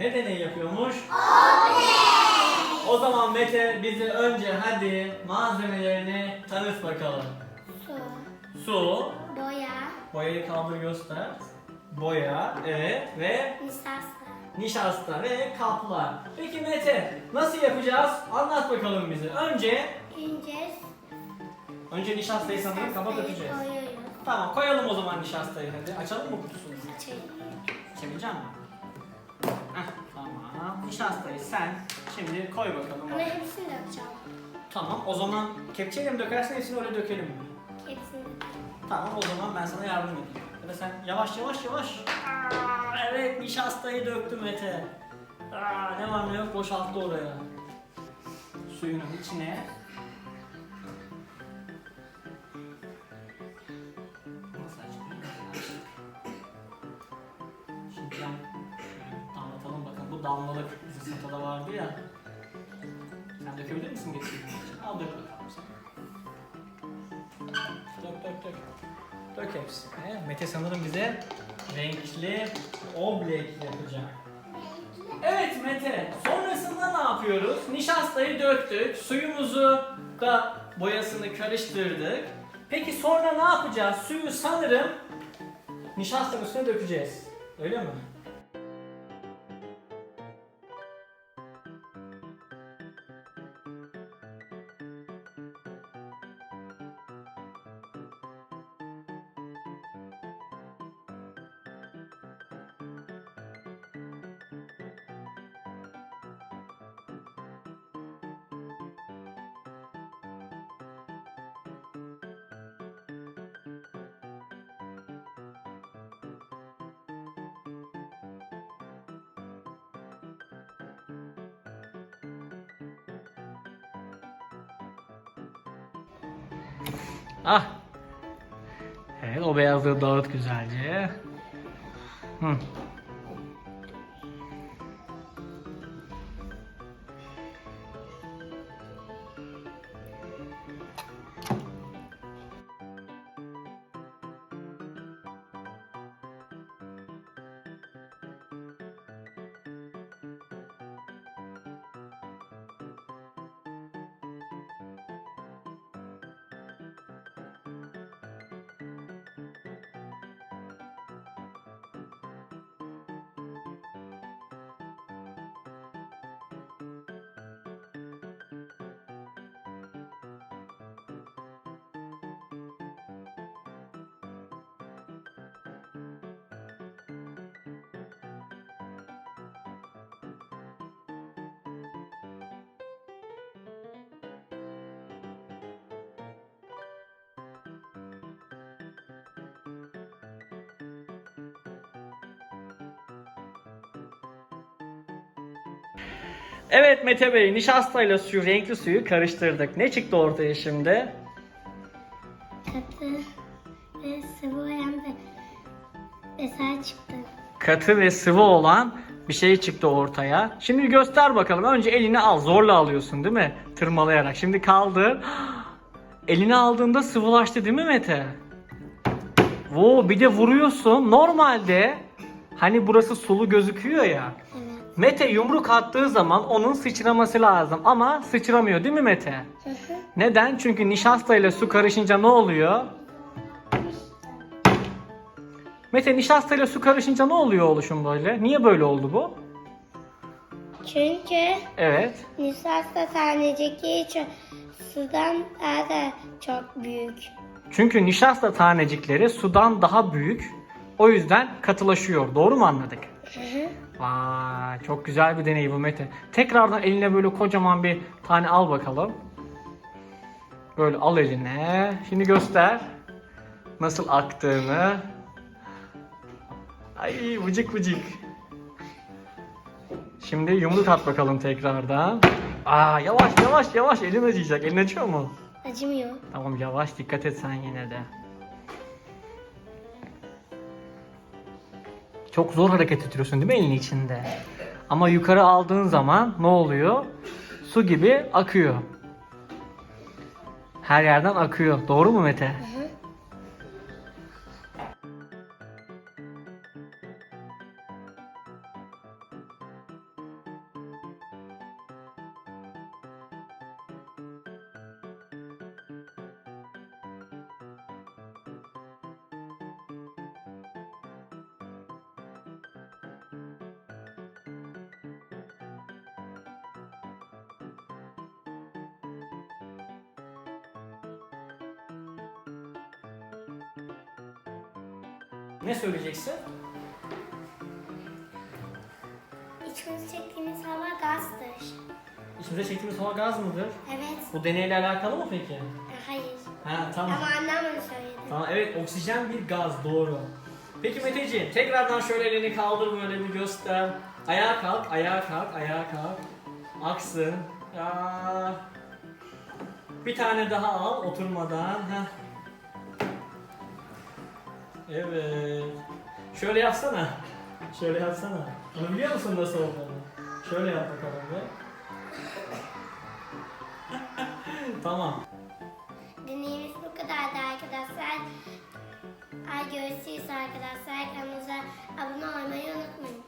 Ne deney yapıyormuş? O zaman Mete bize önce hadi malzemelerini tanıt bakalım. Su, Su, boya, boyayı kaldır göster. Boya, evet ve nişasta. nişasta ve kaplar. Peki Mete nasıl yapacağız? Anlat bakalım bize. Önce Önce önce nişastayı sanırım kaba dökeceğiz. koyuyoruz. Tamam koyalım o zaman nişastayı hadi. Açalım mı kutusunu? Açayım. Çevireceğim mi? Nişastayı sen şimdi koy bakalım. Ama hepsini dökeceğim. Tamam o zaman kepçeyle mi dökersin hepsini öyle dökelim mi? Hepsini. Tamam o zaman ben sana yardım edeyim. Ya da sen yavaş yavaş yavaş. Aa, evet nişastayı döktüm Mete. Aa, ne var ne yok boşalttı oraya. Suyunun içine. Bu damlalık bizim satada vardı ya. Sen dökebilir misin getirdiğin için? Al dök bakalım sen. Dök dök dök. Dök hepsini. Mete sanırım bize renkli oblek yapacak. Evet Mete. Sonrasında ne yapıyoruz? Nişastayı döktük. Suyumuzu da boyasını karıştırdık. Peki sonra ne yapacağız? Suyu sanırım nişastanın üstüne dökeceğiz. Öyle mi? Ah. Evet o beyazlığı dağıt güzelce. Hı. Evet Mete Bey, nişastayla suyu, renkli suyu karıştırdık. Ne çıktı ortaya şimdi? Katı ve sıvı hem de mesela çıktı. Katı ve sıvı olan bir şey çıktı ortaya. Şimdi göster bakalım. Önce elini al. Zorla alıyorsun değil mi? Tırmalayarak. Şimdi kaldır. Elini aldığında sıvılaştı değil mi Mete? Oo, bir de vuruyorsun. Normalde hani burası sulu gözüküyor ya. Evet. Mete yumruk attığı zaman onun sıçraması lazım ama sıçramıyor değil mi Mete? Neden? Çünkü nişasta ile su karışınca ne oluyor? Mete nişasta ile su karışınca ne oluyor oluşum böyle? Niye böyle oldu bu? Çünkü Evet. nişasta tanecikleri için sudan daha da çok büyük. Çünkü nişasta tanecikleri sudan daha büyük. O yüzden katılaşıyor. Doğru mu anladık? Hı hı. Vay çok güzel bir deney bu Mete. Tekrardan eline böyle kocaman bir tane al bakalım. Böyle al eline. Şimdi göster. Nasıl aktığını. Ay vıcık vıcık. Şimdi yumruk at bakalım tekrardan. Aa yavaş yavaş yavaş elin acıyacak. Elin acıyor mu? Acımıyor. Tamam yavaş dikkat et sen yine de. Çok zor hareket ettiriyorsun değil mi elin içinde? Ama yukarı aldığın zaman ne oluyor? Su gibi akıyor. Her yerden akıyor. Doğru mu Mete? Ne söyleyeceksin? İçimize çektiğimiz hava gazdır. İçimize çektiğimiz hava gaz mıdır? Evet. Bu deneyle alakalı mı peki? Hayır. Ha tamam. Ama annem öyle söyledi. Tamam evet oksijen bir gaz doğru. Peki Meteciğim tekrardan şöyle elini kaldır böyle bir göster. Ayağa kalk, ayağa kalk, ayağa kalk. Aksın. Ya. Bir tane daha al oturmadan. Heh. Evet. Şöyle yapsana. Şöyle yapsana. Onu biliyor musun nasıl olduğunu? Şöyle yap bakalım be. tamam. Deneyimiz bu kadardı arkadaşlar. Ay görüşürüz arkadaşlar. Kanalımıza abone olmayı unutmayın.